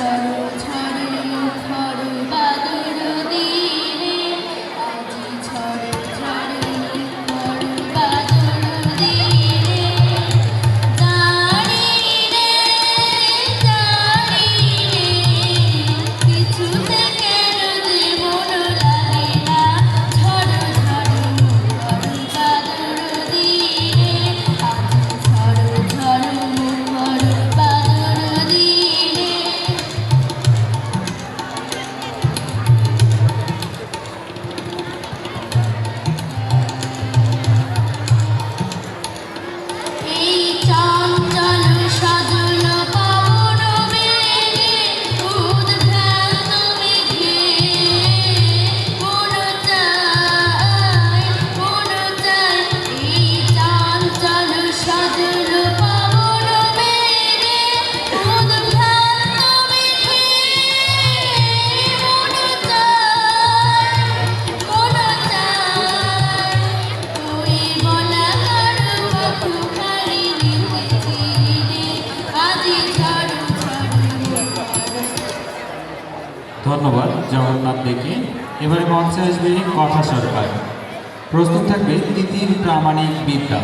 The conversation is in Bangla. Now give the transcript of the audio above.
Hello. ধন্যবাদ জগন্নাথ দেখে। এবারে মঞ্চে আসবে কথা সরকার। প্রস্তুত থাকবে তিতির প্রামাণিক বিদ্যা।